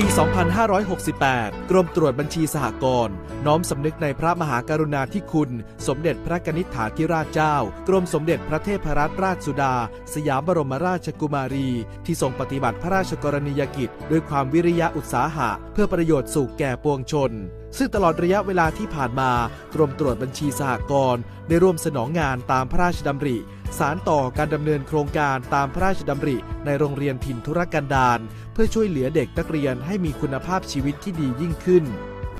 ปี 2568 กรมตรวจบัญชีสหกรณ์น้อมสำนึกในพระมหากรุณาธิคุณ สมเด็จพระกนิษฐาธิราชเจ้า กรมสมเด็จพระเทพรัตนราชสุดา สยามบรมราชกุมารี ที่ทรงปฏิบัติพระราชกรณียกิจ ด้วยความวิริยะอุตสาหะ เพื่อประโยชน์สุขแก่ปวงชนซึ่งตลอดระยะเวลาที่ผ่านมา กรมตรวจบัญชีสหกรณ์ได้ร่วมสนองงานตามพระราชดำริ สารต่อการดำเนินโครงการตามพระราชดำริ ในโรงเรียนถิ่นธุรกันดารเพื่อช่วยเหลือเด็กนักเรียนให้มีคุณภาพชีวิตที่ดียิ่งขึ้น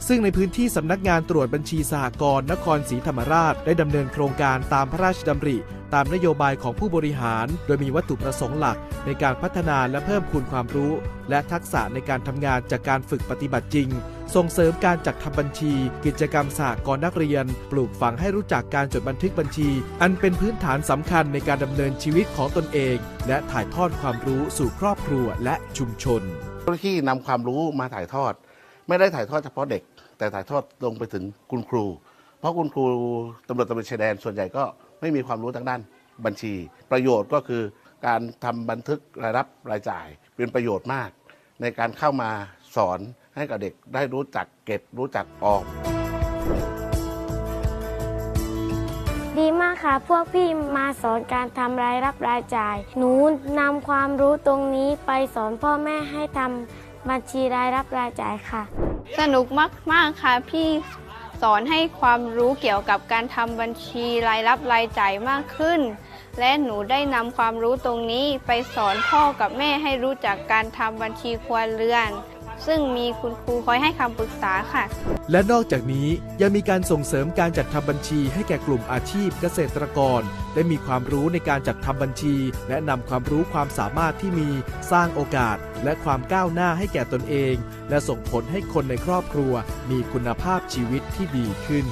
ซึ่งในพื้นที่สำนักงานตรวจบัญชีสหกรณ์นครศรีธรรมราช ได้ดำเนินโครงการตามพระราชดำริ ตามนโยบายของผู้บริหาร โดยมีวัตถุประสงค์หลัก ในการพัฒนาและเพิ่มพูนความรู้ และทักษะในการทำงานจากการฝึกปฏิบัติจริง ส่งเสริมการจัดทำบัญชี กิจกรรมสหกรณ์นักเรียน ปลูกฝังให้รู้จักการจดบันทึกบัญชี อันเป็นพื้นฐานสำคัญในการดำเนินชีวิตของตนเอง และถ่ายทอดความรู้สู่ครอบครัวและชุมชนเจ้าหน้าที่นำความรู้มาถ่ายทอด ไม่ได้ถ่ายทอดเฉพาะเด็ก แต่ถ่ายทอดลงไปถึงคุณครู เพราะคุณครูตำรวจตรวนชายแดนส่วนใหญ่ก็ไม่มีความรู้ทางด้านบัญชี ประโยชน์ก็คือการทำบันทึกรายรับรายจ่าย เป็นประโยชน์มาก ในการเข้ามาสอนให้กับเด็กได้รู้จักเก็บรู้จักออมดีมากค่ะ พวกพี่มาสอนการทำรายรับรายจ่าย หนูนำความรู้ตรงนี้ไปสอนพ่อแม่ให้ทำ บัญชีรายรับรายจ่ายค่ะ สนุกมาก ๆ ค่ะ พี่สอนให้ความรู้เกี่ยวกับการทำบัญชีรายรับรายจ่ายมากขึ้น และหนูได้นำความรู้ตรงนี้ไปสอนพ่อกับแม่ให้รู้จักการทำบัญชีครัวเรือน ซึ่งมีคุณครูคอยให้คำปรึกษาค่ะ และนอกจากนี้ยังมีการส่งเสริมการจัดทำบัญชีให้แก่กลุ่มอาชีพเกษตรกร ได้มีความรู้ในการจัดทำบัญชี และนำความรู้ความสามารถที่มีสร้างโอกาส และความก้าวหน้าให้แก่ตนเอง และส่งผลให้คนในครอบครัว มีคุณภาพชีวิตที่ดีขึ้น